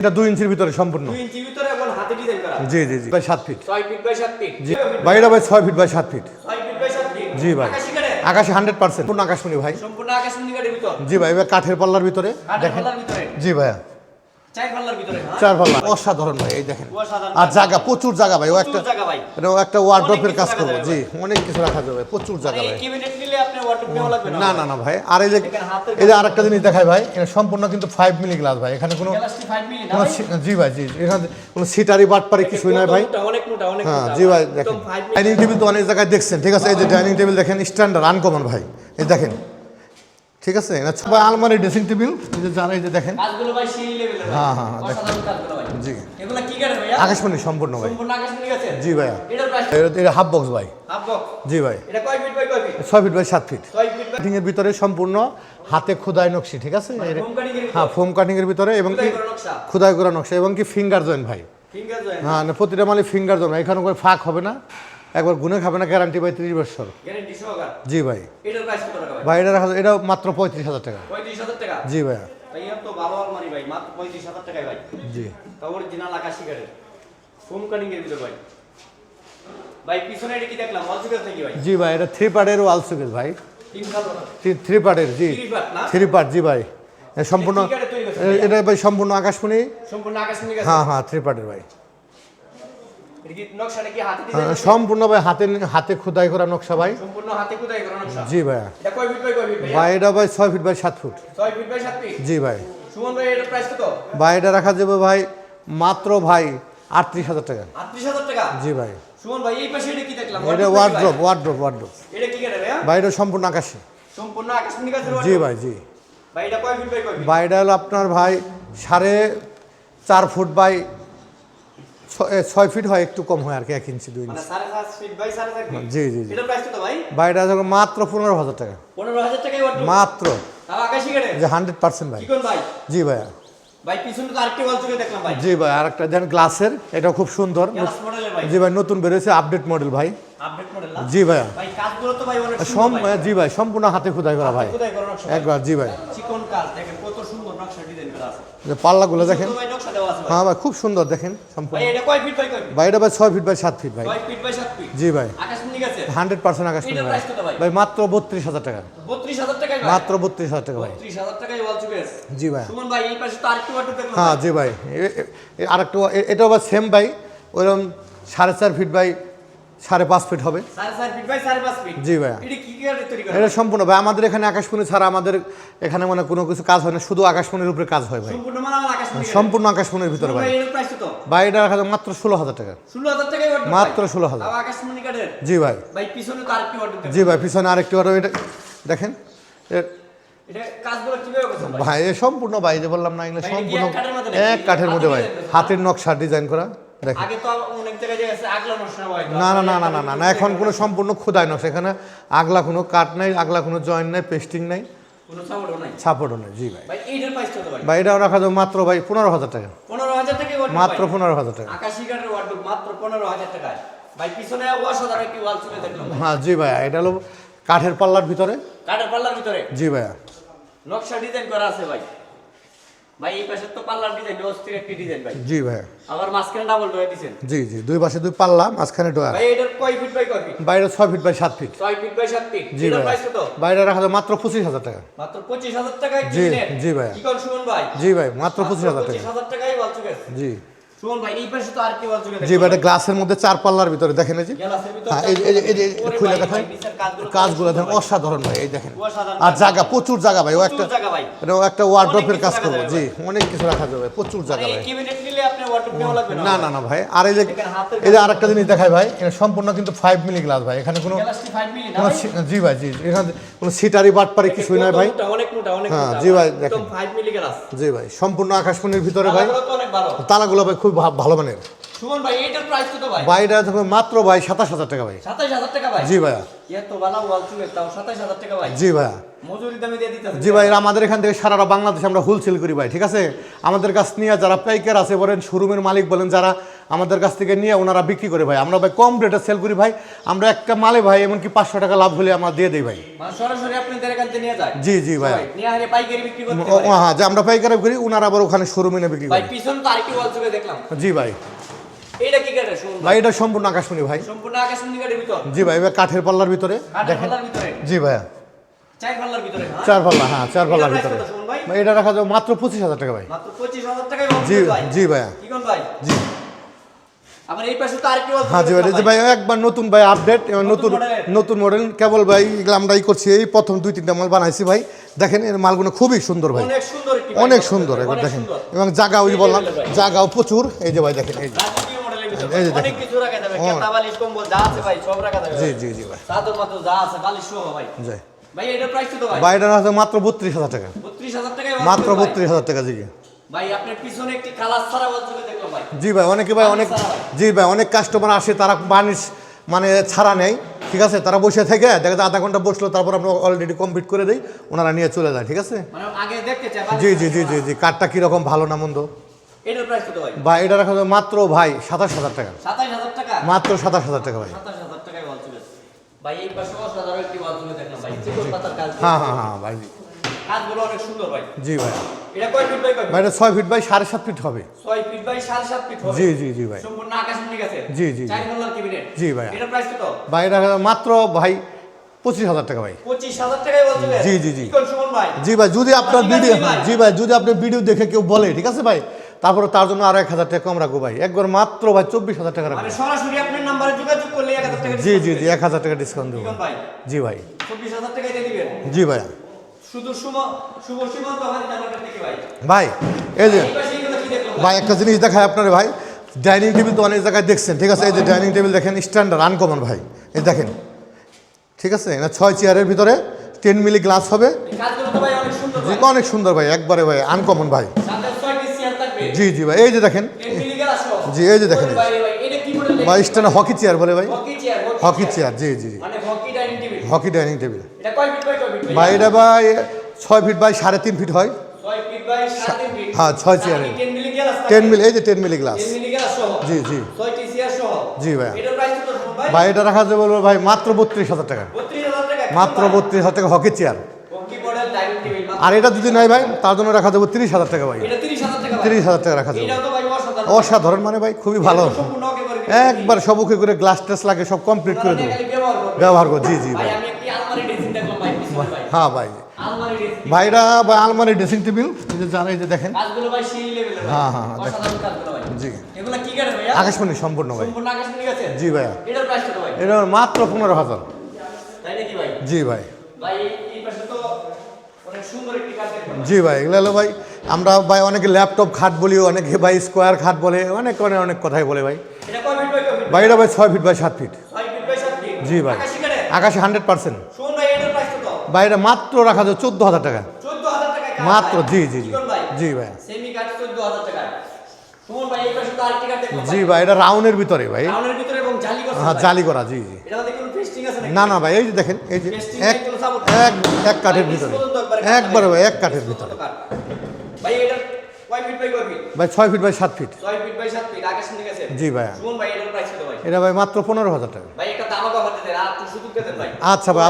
এটা দুই ইঞ্চির ভিতরে সম্পূর্ণ। দুই ইঞ্চি ভিতরে এবং হাতে ডিজাইন করা জি জি জি। ভাই সাত ফিট ছয় ফিট বাই সাত ফিট জি। ভাই এটা ভাই ছয় ফিট বাই সাত ফিট ছয় ফিট বাই সাত ফিট জি ভাই। কাঠের? আকাশে হান্ড্রেড পার্সেন্ট পূর্ণ আকাশমণি ভাই। সম্পূর্ণ আকাশমণি কাঠের ভিতর। জি ভাই এবার কাঠের পাল্লার ভিতরে দেখেন। পাল্লার ভিতরে। জি ভাইয়া। চার পাল্লার ভিতরে হ্যাঁ? চার পাল্লা অসাধারণ ভাই এই দেখেন। আর জায়গা প্রচুর জায়গা ভাই ও একটা প্রচুর জায়গা ভাই। এটা ও একটা ওয়ার্ড্রপের কাজ করব। জি অনেক কিছু রাখা যাবে প্রচুর জায়গা ভাই। লাগবে না না না ভাই আর এই যে এই যে আরেকটা জিনিস দেখাই ভাই এটা সম্পূর্ণ কিন্তু ফাইভ মিলি গ্লাস ভাই এখানে কোনো গ্যালাক্সি 5 মিলি না কোনো ভাই? সি- জি ভাই জি এখানে কোনো সিটারি বাটপারি কিছুই নয় ভাই। কত মোটা, অনেক মোটা অনেক হ্যাঁ জি ভাই দেখেন। ডাইনিং টেবিল তো অনেক জায়গায় দেখছেন ঠিক আছে? এই যে ডাইনিং টেবিল দেখেন স্ট্যান্ডার্ড আনকমন ভাই। এই দেখেন। ঠিক আছে? এটা সবাই আলমারি ড্রেসিং টেবিল এই যে জানা এই যে দেখেন। কাজগুলো ভাই সেই লেভেলের হ্যাঁ, হ্যাঁ, হ্যাঁ। অসাধারণ কাজগুলো ভাই। জি। এগুলো কি ভাইয়া? আকাশমণি সম্পূর্ণ ভাই। সম্পূর্ণ আকাশমণি জি ভাইয়া। এটার প্রাইস এটা- হাফ বক্স ভাই। হাফ বক্স জি ভাই। এটা কয় ফিট বাই কয় ফিট ছয় ফিট বাই সাত ফিট 6 ফিট কাটিং এর ভিতরে সম্পূর্ণ হাতে খোদাই নকশি ঠিক আছে? এর হ্যাঁ ফোম কাটিং এর ভিতরে এবং কি খোদাই করা নকশা এবং কি ফিঙ্গার জয়েন্ট ভাই। ফিঙ্গার জয়েন্ট হ্যাঁ প্রতিটা মালিক ফিঙ্গার জয়েন্ট এখানে করে ফাঁক হবে না। একবার গুনে খাবে না গ্যারান্টি ভাই তিরিশ বছর। জি ভাই। ভাই? এটা এটা মাত্র পঁয়ত্রিশ হাজার টাকা। জি ভাই। এর তো ভালো আলমারি ভাই মাত্র 35000 টাকায় ভাই। জি। জি ভাই এটা থ্রি পার্টের ওয়াল সুকেস ভাই। থ্রি পার্টের জি। থ্রি পার্ট জি ভাই। সম্পূর্ণ এটা ভাই? সম্পূর্ণ আকাশমণি। সম্পূর্ণ আকাশমণি হ্যাঁ হ্যাঁ থ্রি পার্টের ভাই এটা কি নকশাটা কি হাতে হ্যাঁ, ডিজাইন সম্পূর্ণ ভাই হাতে হাতে খোদাই করা নকশা ভাই। সম্পূর্ণ হাতে খোদাই করা নকশা? জি ভাইয়া এটা কয় ফিট বাই কয় ফিট ভাই ভাই এটা ভাই ছয় ফিট বাই সাত ফুট। 6 feet by 7 feet? জি ভাই। সুমন ভাই এটার প্রাইস কত? ভাই এটা রাখা যাবে ভাই মাত্র ভাই আটত্রিশ হাজার টাকা। 38000 টাকা? জি ভাই। সুমন ভাই এই পাশে এটা কি দেখলাম? এটা ওয়ার্ড্রপ ওয়ার্ড্রপ ওয়ার্ড্রপ এটা কি কাঠের ভাইয়া? ভাই এটা সম্পূর্ণ আকাশে। সম্পূর্ণ জি ভাই জি। ভাই এটা কয় ফিট বাই কয় ফিট? ভাই এটা হলো আপনার ভাই সাড়ে চার ফুট বাই ছয় ফিট হয় একটু কম হয় আর কি এক ইঞ্চি দুই মানে ইঞ্চি ফিট জি জি জি। ভাই? এটা হলো মাত্র পনেরো হাজার টাকা। পনেরো হাজার wardrobe? মাত্র। হান্ড্রেড পার্সেন্ট ভাই। জি ভাইয়া। ভাই পিছনে তো আরেকটি ওয়াল দেখলাম ভাই। জি ভাই আর একটা দেন গ্লাসের এটা খুব সুন্দর। জি ভাই নতুন বেরোয়েছে আপডেট মডেল ভাই। আপডেট মডেল জি ভাইয়া। ভাই কাজগুলো তো ভাই অনেক জি ভাই সম্পূর্ণ হাতে খোদাই করা ভাই। একবার জি ভাই চিকন কাজ দেখেন কত সুন্দর নকশা ডিজাইন করা আছে। যে পাল্লাগুলো দেখেন। হ্যাঁ ভাই খুব সুন্দর দেখেন সম্পূর্ণ। ভাই এটা বাই ভাই এটা ছয় ফিট বাই সাত ফিট ভাই। বাই জি ভাই। হান্ড্রেড পার্সেন্ট আকাশ ভাই? মাত্র বত্রিশ হাজার টাকা। মাত্র বত্রিশ হাজার টাকা ভাই। জি ভাই। হ্যাঁ জি ভাই। আর একটু এ- আরেকটা এটাও আবার সেম ভাই। ওইরকম সাড়ে চার ফিট বাই সাড়ে পাঁচ ফিট হবে। জি ভাইয়া। এটা সম্পূর্ণ ভাই আমাদের এখানে আকাশমণি ছাড়া আমাদের এখানে মানে কোনো কিছু কাজ হয় না শুধু আকাশমণির উপরে কাজ হয় ভাই। সম্পূর্ণ মানে। আকাশমণির ভিতরে ভাই ভাই। এটা রাখা যায় মাত্র ষোলো হাজার টাকা। মাত্র ষোলো হাজার টাকায় ওয়ার্ডরোব মাত্র ভাই। 16,000 তাও আকাশমণি কাঠের? জি ভাই। জি ভাই পিছনে আরেকটি আরও এটা দেখেন ভাই? সম্পূর্ণ ভাই যে বললাম না এগুলো সম্পূর্ণ এক কাঠের মধ্যে ভাই? হাতের নকশা ডিজাইন করা। না না না না না না না এখন কোনো সম্পূর্ণ খোদাই নকশা এখানে আগলা কোনো কাঠ নাই আগলা কোনো জয়েন্ট নাই পেস্টিং নাই। সাপোর্টও নাই? জি ভাই। ভাই এটাও রাখা যাবে মাত্র ভাই পনেরো হাজার টাকা। পনেরো হাজার মাত্র পনেরো হাজার টাকা। কাঠের মাত্র পনেরো হাজার টাকায়। ভাই পিছনে অসাধারণ একটি ওয়াল চুকে দেখলাম হ্যাঁ জি ভাইয়া এটা হলো কাঠের পাল্লার ভিতরে। কাঠের পাল্লার ভিতরে? জি ভাইয়া। নকশা ডিজাইন করা আছে ভাই। ভাই এই পাশে তো পাল্লার ডিজাইন অস্থির একটি ডিজাইন ভাই। জি ভাইয়া আবার মাঝখানে ডাবল ডোয়া দিছেন। জি জি দুই পাশে দুই পাল্লা মাঝখানে ডোয়া ভাই এটার কয় ফিট বাই কয় ফিট বাইরে ছয় ফিট বাই সাত ফিট ছয় ফিট বাই সাত ফিট জি ভাই। প্রাইস কত? বাইরে রাখা যায় মাত্র পঁচিশ হাজার টাকা। মাত্র টাকায় জি, জি। কি সুমন ভাই? জি ভাই মাত্র পঁচিশ হাজার টাকা। টাকায় জি। আর জি ভাই এটা গ্লাসের মধ্যে চার পাল্লার ভিতরে দেখেন এই যে। হ্যাঁ এই যে- খুলে নিচের কাজগুলো দেখেন অসাধারণ ভাই এই দেখেন। আর জায়গা প্রচুর জায়গা ভাই ও একটা। এটা ও একটা ওয়ার্ড্রপের কাজ করব জি অনেক কিছু রাখা যাবে প্রচুর জায়গা মানে ভাই। না না না ভাই আর এই যে এই যে আরেকটা জিনিস দেখাই ভাই এটা সম্পূর্ণ কিন্তু ফাইভ মিলি গ্লাস ভাই এখানে কোনো গ্লাসটি 5 মিলি না কোনো ভাই? সি- জি ভাই জি এখানে কোনো সিটারি বাটপারি কিছুই নয় ভাই। হ্যাঁ, জি ভাই, দেখেন। 5 মিলি গ্লাস জি ভাই সম্পূর্ণ আকাশমণির ভিতরে ভাই। তালাগুলো ভাই খুব ভা- ভালো মানের। সুমন ভাই এটার প্রাইস কত ভাই? ভাই এটা মাত্র ভাই সাতাশ হাজার টাকা ভাই। সাতাশ হাজার টাকা ভাই? জি ভাইয়া। এত ভালো ওয়াল তাও সাতাশ হাজার টাকা ভাই? জি ভাইয়া। মজুরি দামে দিয়ে দিতে জি ভাই আমাদের এখান থেকে সারা বাংলাদেশে আমরা হোলসেল করি ভাই ঠিক আছে? আমাদের কাছ নিয়ে যারা পাইকার আছে বলেন শোরুমের মালিক বলেন যারা আমাদের কাছ থেকে নিয়ে ওনারা বিক্রি করে ভাই। আমরা ভাই কম রেটে সেল করি ভাই। আমরা একটা মালে ভাই এমনকি পাঁচশো টাকা লাভ হলে আমরা দিয়ে দিই ভাই। মানে জি জি ভাই। হ্যাঁ যে আমরা পাইকারি করি ওনারা আবার ওখানে শোরুমে নিয়ে বিক্রি করে। পিছন তো আরেকটি ওয়াল চোখে দেখলাম। জি ভাই। কি ভাই এটা সম্পূর্ণ আকাশমণি ভাই। সম্পূর্ণ আকাশমণি কাটের ভিতর? জি ভাই কাঠের পাল্লার ভিতরে দেখেন। জি ভাইয়া চার হ্যাঁ? পাল্লা হ্যাঁ চার পাল্লার ভিতরে। এটা রাখা যাবে মাত্র পঁচিশ হাজার টাকা ভাই। জি জি ভাইয়া। জি। আবার এই পাশে তো আরেকটি হ্যাঁ জি ভাই এই যে ভাই একবার নতুন ভাই আপডেট নতুন নতুন মডেল কেবল ভাই এগুলো আমরা ই করছি। এই প্রথম দুই তিনটা মাল বানাইছি ভাই। দেখেন এর মালগুলো খুবই সুন্দর ভাই। অনেক সুন্দর একবার দেখেন। এবং জায়গা ওই এই বললাম জায়গাও প্রচুর। এই যে ভাই দেখেন এই যে। এই দেখেন। কিছু রাখা যাবে। ও। কেতা বালিশ কম্বল যা আছে ভাই সব রাখা জি জি জি ভাই। মাত্র ভাই। এটার প্রাইস ভাই? ভাই বত্রিশ হাজার টাকা। মাত্র বত্রিশ হাজার টাকা জি। ভাই আপনার পিছনে একটি কালার ছাড়া ওয়াল দেখলাম ভাই। জি ভাই অনেকে ভাই অনেক জি ভাই অনেক কাস্টমার আসে তারা বানিশ মানে ছাড়া নেই ঠিক আছে? তারা বসে থেকে দেখা যায় আধা ঘণ্টা বসল তারপর আমরা অলরেডি কমপ্লিট করে দিই ওনারা নিয়ে চলে যায় ঠিক আছে? মানে জি জি জি জি জি কাঠটা কীরকম ভালো না মন্দ? ভাই? এটা রাখা মাত্র ভাই সাতাশ হাজার টাকা। মাত্র সাতাশ হাজার টাকা ভাই। হ্যাঁ হ্যাঁ হ্যাঁ ভাই। জি। অনেক সুন্দর ভাই। জি ভাই। এটা কয় ফিট বাই কয় ভাই এটা ছয় ফিট বাই সাড়ে সাত ফিট হবে। ছয় ফিট বাই সাড়ে সাত ফিট হবে। জি জি জি ভাই। সম্পূর্ণ আকাশ ঠিক আছে। জি, জি। চার মোল্লার ক্যাবিনেট জি ভাইয়া। এটার প্রাইস কত? ভাই এটা মাত্র ভাই পঁচিশ হাজার টাকা ভাই। পঁচিশ হাজার জি, জি, জি। ভাই? জি ভাই যদি আপনার ভিডিও জি ভাই যদি আপনি ভিডিও দেখে কেউ বলে ঠিক আছে ভাই? তারপরে তার জন্য আরও এক হাজার টাকা কম রাখব ভাই। একবার মাত্র ভাই চব্বিশ হাজার টাকা রাখব। মানে সরাসরি আপনার নাম্বারে যোগাযোগ করলে এক হাজার টাকা জি জি জি এক হাজার টাকা ডিসকাউন্ট দেবো। ভাই? জি ভাই। চব্বিশ হাজার টাকায় দিয়ে দিবেন। জি ভাই। ভাই। এই যে ভাই? একটা জিনিস দেখায় আপনার ভাই। ডাইনিং টেবিল তো অনেক জায়গায় দেখছেন ঠিক আছে? এই যে ডাইনিং টেবিল দেখেন স্ট্যান্ডার্ড আনকমন ভাই। এই দেখেন ঠিক আছে? না ছয় চেয়ারের ভিতরে টেন মিলি গ্লাস হবে। অনেক সুন্দর ভাই। একবারে ভাই আনকমন ভাই। জি জি ভাই এই যে দেখেন। জি, এই যে দেখেন। ভাই স্ট্যান্ডার্ড হকি চেয়ার বলে ভাই। হকি চেয়ার জি জি জি। মানে hockey dining table. Hockey dining table এটা কয় ফিট বাই ভাই এটা ভাই ছয় ফিট বাই সাড়ে তিন ফিট হয় হ্যাঁ, ছয় চেয়ারের। টেন মিলি এই যে টেন মিলি গ্লাস জি জি। জি ভাই? ভাই এটা রাখা যাবে বলব ভাই মাত্র বত্রিশ হাজার টাকা। মাত্র বত্রিশ হাজার টাকা হকি চেয়ার আর এটা যদি নাই ভাই তার জন্য রাখা যাবে তিরিশ হাজার টাকা ভাই। তিরিশ হাজার টাকা রাখা যাবে অসাধারণ। মানে ভাই খুবই ভালো। একবার সবুকে করে গ্লাস টেস লাগে সব কমপ্লিট করে দেবো। ব্যবহার করো জি জি ভাই হ্যাঁ ভাই। ভাইরা ভাই আলমারি ড্রেসিং টেবিল যে জানা এই যে দেখেন। হ্যাঁ, হ্যাঁ, হ্যাঁ, জি। আকাশমণি সম্পূর্ণ ভাই। জি ভাইয়া। ভাই? এটা মাত্র পনেরো হাজার। জি ভাই। জি ভাই। এগুলো হলো ভাই আমরা ভাই অনেকে ল্যাপটপ খাট বলি অনেকে ভাই স্কোয়ার খাট বলে অনেক অনেক অনেক কথাই বলে ভাই। ভাই এটা ভাই ছয় ফিট বাই সাত ফিট জি ভাই। আকাশে হান্ড্রেড পার্সেন্ট শুনুন ভাই এটার প্রাইস কত ভাই এটা মাত্র রাখা যায় চোদ্দ হাজার টাকা মাত্র জি জি জি। জি ভাই। জি ভাই। এটা রাউন্ডের ভিতরে ভাই। হ্যাঁ জালি করা জি জি। না না ভাই এই যে দেখেন এই যে এক এক এক কাঠের ভিতরে। একবারে। ভাই এক কাঠের ভিতরে। ভাই এটা কয় ফিট বাই কয় ফিট ভাই ছয় ফিট বাই সাত ফিট ছয় ফিট বাই সাত ফিট আকাশ গেছে জি ভাইয়া ভাই এটার প্রাইস কত ভাই? এটা ভাই মাত্র পনেরো হাজার টাকা। ভাই একটা দামা কমাতে দেন আর একটু সুযোগ দেন ভাই। আচ্ছা ভাই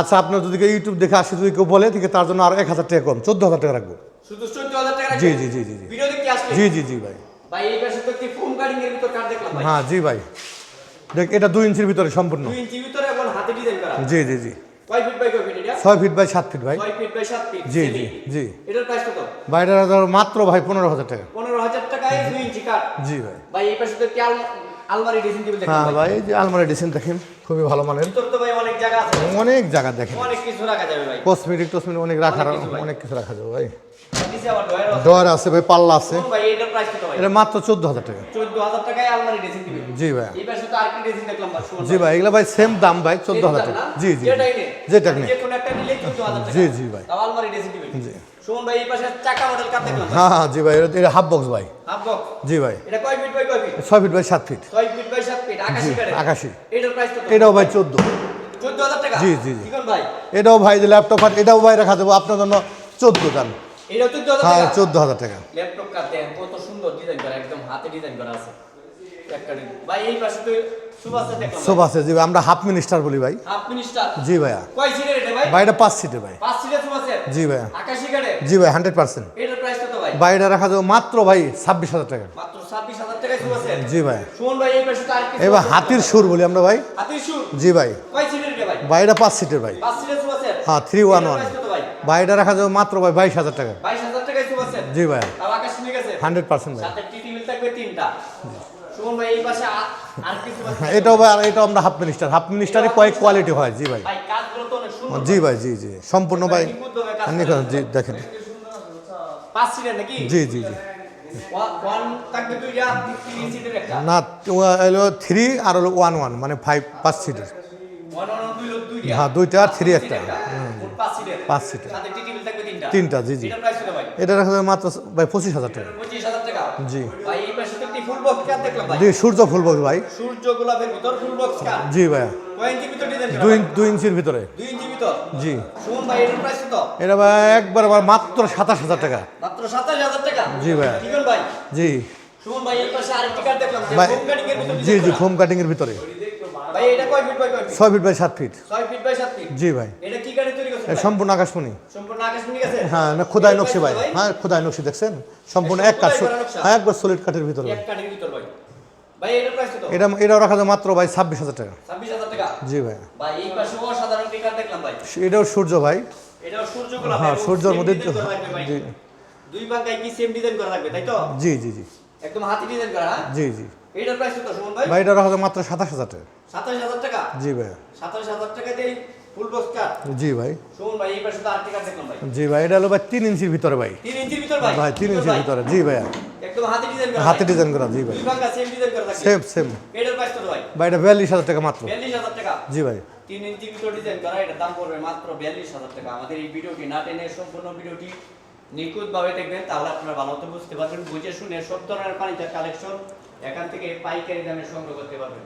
আচ্ছা আপনার যদি কেউ ইউটিউব দেখে আসে যদি কেউ বলে ঠিক তার জন্য আরও এক হাজার টাকা কম চোদ্দ হাজার টাকা রাখব। শুধু চোদ্দ হাজার টাকা জি জি জি জি জি। ভিডিও দেখতে আসলে? জি জি জি ভাই। ভাই এই পাশে তো একটি ফোম কাটিং এর ভিতর কাট দেখলাম ভাই। হ্যাঁ জি ভাই। দেখ এটা দুই ইঞ্চির ভিতরে সম্পূর্ণ। দুই ইঞ্চি ভিতরে এবং হাতে ডিজাইন করা। জি জি জি। কয় ফিট বাই কয় ফিট ছয় ফিট বাই সাত ফিট ভাই। ফিট বাই ফিট জি জি জি। এটার প্রাইস কত? ভাই মাত্র ভাই পনেরো হাজার টাকা। পনেরো হাজার টাকা দুই ইঞ্চি কাট জি ভাই। ভাই এই পাশে তো আলমারি টেবিল হ্যাঁ ভাই। এই যে আলমারি ডিসেন দেখেন খুবই ভালো মানের। ভিতর তো ভাই অনেক জায়গা আছে। অনেক জায়গা দেখেন। অনেক কিছু রাখা যাবে ভাই। কসমেটিক টসমেটিক অনেক রাখার অনেক কিছু রাখা যাবে ভাই। ডয়ার আছে। ভাই পাল্লা আছে। এটা মাত্র চোদ্দ হাজার টাকা জি ভাই। জি ভাই এগুলো ভাই সেম দাম ভাই চোদ্দ হাজার টাকা। জি জি যেটা জি, জি ভাই। জি। শুনুন ভাই এই পাশে চাকা মডেল কাপ দেখলাম? হ্যাঁ হ্যাঁ জি ভাই এটা- হাফ বক্স ভাই। হাফ বক্স জি ভাই। এটা কয় ফিট বাই কয় ফিট ছয় ফিট বাই সাত ফিট ছয় ফিট বাই সাত ফিট আকাশি কাটে আকাশি। এটার প্রাইস কত? এটাও ভাই চোদ্দ। চোদ্দ হাজার টাকা? জি, জি, জি। ভাই? এটাও ভাই যে ল্যাপটপ আর এটাও ভাই রাখা দেবো আপনার জন্য চোদ্দ দাম। এটা চোদ্দ হাজার হ্যাঁ টাকা? চোদ্দ হাজার টাকা। ল্যাপটপ কাট দেন? কত সুন্দর ডিজাইন করা একদম হাতে ডিজাইন করা আছে। এক কাটিং ভাই এই পাশে তো সুবাসে জি ভাই আমরা হাফ মিনিস্টার বলি ভাই। Half minister? জি ভাইয়া। কয় সিটের এটা ভাই? ভাই এটা পাঁচ সিটের ভাই। সিটের সুবাসে? জি ভাইয়া। আকাশি জি ভাই হান্ড্রেড পার্সেন্ট এটার প্রাইস কত ভাই? ভাই এটা রাখা যাবে মাত্র ভাই ছাব্বিশ হাজার টাকা। মাত্র ছাব্বিশ হাজার টাকায় সুবাসে? জি ভাই ভাই এই পাশে এবার হাতির সুর বলি আমরা ভাই। হাতির সুর? জি ভাই। কয় সিটের এটা ভাই? ভাই এটা পাঁচ সিটের ভাই। সিটের সুবাসে? হ্যাঁ থ্রি ওয়ান ওয়ান ভাই? ভাই এটা রাখা যাবে মাত্র ভাই বাইশ হাজার টাকা। টাকায় সুবাসে? জি ভাই আর আকাশ নিয়ে গেছে হান্ড্রেড পার্সেন্ট ভাই। সাথে থাকবে তিনটা। এটাও ভাই আর এটাও আমরা হাফ মিনিস্টার হাফ মিনিস্টারে কয়েক কোয়ালিটি হয় জি ভাই। জি ভাই জি জি সম্পূর্ণ ভাই। জি দেখেন। নাকি? জি জি জি। না হলো থ্রি আর হলো ওয়ান ওয়ান মানে ফাইভ পাঁচ সিটের হ্যাঁ দুইটা আর থ্রি একটা। পাঁচ সিটের তিনটা। জি জি। এটা রাখা যাবে মাত্র ভাই পঁচিশ হাজার টাকা। জি। সূর্য ফুল বক্স ভাই। সূর্য গোলাপের ভিতর ফুল বক্স জি ভাইয়া। দুই দুই ইঞ্চির ভিতরে। জি। এটা ভাই একবার মাত্র সাতাশ হাজার টাকা। মাত্র সাতাশ হাজার টাকা? জি ভাই। কি বল ভাই? জি। জি জি করা। ফোম কাটিং এর ভিতরে। ছয় ফিট বাই সাত ফিট জি ভাই। এটা কি কাঠে সম্পূর্ণ আকাশমণি। হ্যাঁ না খোদাই নকশি ভাই। হ্যাঁ খোদাই নকশি দেখছেন? সম্পূর্ণ এক কাঠ? হ্যাঁ একবার সলিড কাঠের ভিতরে এটা এটাও রাখা যায় মাত্র ভাই ছাব্বিশ হাজার টাকা। জি ভাই। এটাও সূর্য ভাই। হ্যাঁ সূর্যের মধ্যে ভাই। জি। দুই কি সেম ডিজাইন করা থাকবে তাই তো? জি জি জি। একদম হাতি ডিজাইন করা হ্যাঁ? জি জি। এটার প্রাইস কত সুমন ভাই? ভাই এটা রাখা মাত্র সাতাশ হাজার টাকা। সাতাশ হাজার টাকা? জি ভাই। সাতাশ হাজার জি ভাই। ভাই তো ভাই। জি ভাই এটা হলো ভাই তিন ইঞ্চির ভিতরে ভাই। ভাই? ভাই তিন ইঞ্চির ভিতরে। জি একদম হাতি ডিজাইন করা হাতে ডিজাইন করা জি ভাই। সেম ডিজাইন করা থাকবে সেম ভাই? ভাই এটা বিয়াল্লিশ হাজার টাকা মাত্র। টাকা? জি ভাই। তিন ইঞ্চি ভিতর ডিজাইন করা এটার দাম পড়বে মাত্র বিয়াল্লিশ হাজার টাকা। আমাদের এই ভিডিওটি না টেনে সম্পূর্ণ ভিডিওটি নিখুঁতভাবে দেখবেন তাহলে আপনারা ভালো মতো বুঝতে পারবেন বুঝে শুনে সব ধরনের ফার্নিচার কালেকশন এখান থেকে পাইকারি দামে সংগ্রহ করতে পারবেন।